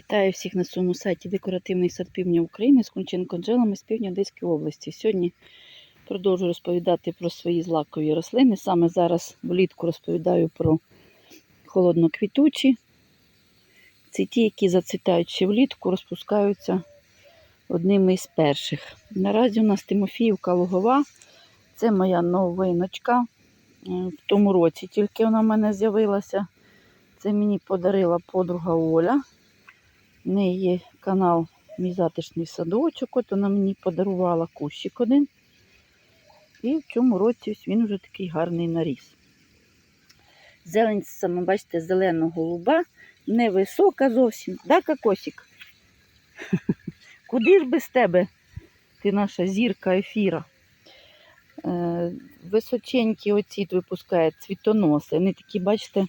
Вітаю всіх на своєму сайті Декоративний сад півдня України з Кунченко Анжелами з півдня Одеської області. Сьогодні продовжую розповідати про свої злакові рослини. Саме зараз влітку розповідаю про холодноквітучі. Це ті, які зацвітають ще влітку, розпускаються одними із перших. Наразі у нас Тимофіївка Лугова. Це моя новиночка. Е, В тому році тільки вона в мене з'явилася. Це мені подарила подруга Оля. В неї є канал Мій затишний садочок. От вона мені подарувала кущик один. І в цьому році ось він вже такий гарний наріс. Зелень саме, бачите, зелено-голуба, невисока зовсім. Да, кокосик? Куди ж без тебе? Ти наша зірка ефіра. Е, височенькі оці випускає цвітоноси. Вони такі, бачите,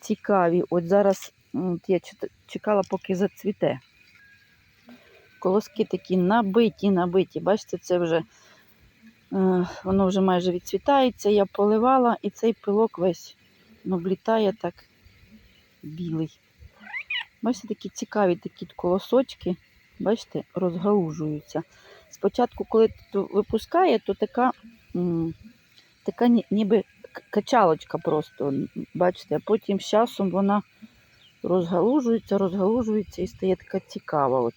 цікаві. От зараз от я чекала, поки зацвіте. Колоски такі набиті, набиті. Бачите, це вже е, воно вже майже відцвітається. Я поливала, і цей пилок весь ну, облітає так білий. Бачите, такі цікаві такі колосочки, бачите, розгалужуються. Спочатку, коли випускає, то така, така ніби качалочка просто, бачите, а потім з часом вона розгалужується, розгалужується і стає така цікава. От.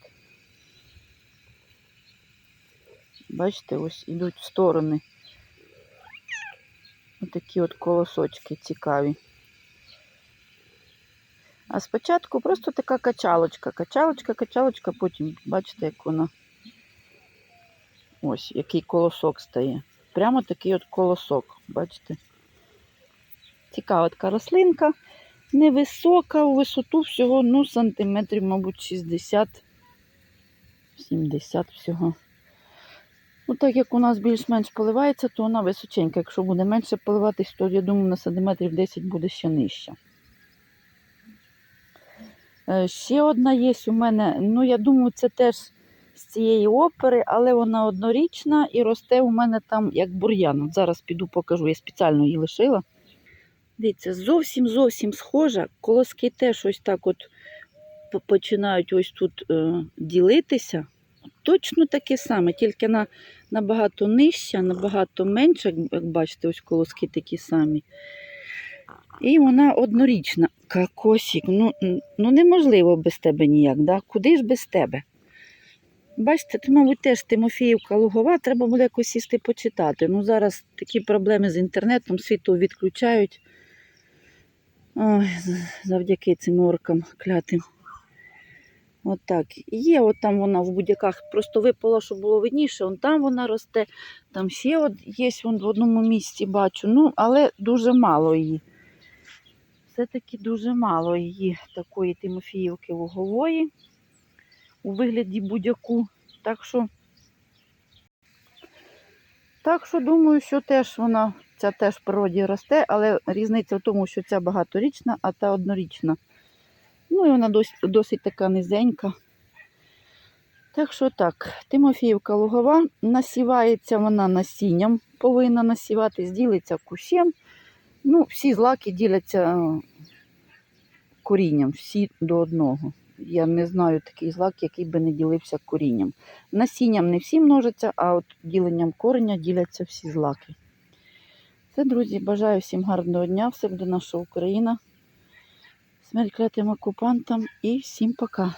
Бачите, ось ідуть в сторони. Отакі от колосочки цікаві. А спочатку просто така качалочка, качалочка, качалочка, потім бачите, як вона ось який колосок стає. Прямо такий от колосок, бачите? Цікава така рослинка. Невисока у висоту всього, ну, сантиметрів, мабуть, 60, 70 всього. Ну, так як у нас більш-менш поливається, то вона височенька. Якщо буде менше поливатись, то я думаю, на сантиметрів 10 буде ще нижча. Е, Ще одна є у мене, ну я думаю, це теж з цієї опери, але вона однорічна і росте у мене там як бур'ян. От Зараз піду покажу, я спеціально її лишила. Дивіться, зовсім зовсім схожа. Колоски теж ось так от починають ось тут е, ділитися. Точно таке саме, тільки на, набагато нижча, набагато менша, як- бачите, ось колоски такі самі. І вона однорічна. Кокосик, ну, ну неможливо без тебе ніяк, да? куди ж без тебе? Бачите, це, мабуть, теж Тимофіївка Лугова, треба буде якось сісти почитати. Ну, зараз такі проблеми з інтернетом, світло відключають. Ой, завдяки цим оркам клятим. От так. Є, от там вона в будь-яках просто випала, щоб було видніше. Вон там вона росте, там ще от є вон в одному місці бачу. Ну, але дуже мало її. Все-таки дуже мало її такої Тимофіївки лугової у вигляді будь-яку. Так що, так що думаю, що теж вона, ця теж в природі росте, але різниця в тому, що ця багаторічна, а та однорічна. Ну і вона досить, досить така низенька. Так що так, Тимофіївка лугова, насівається вона насінням, повинна насіватись, ділиться кущем. Ну, всі злаки діляться е, корінням, всі до одного. Я не знаю такий злак, який би не ділився корінням. Насінням не всі множаться, а от діленням кореня діляться всі злаки. Це, друзі, бажаю всім гарного дня, все буде наша Україна. Смерть клятим окупантам і всім пока.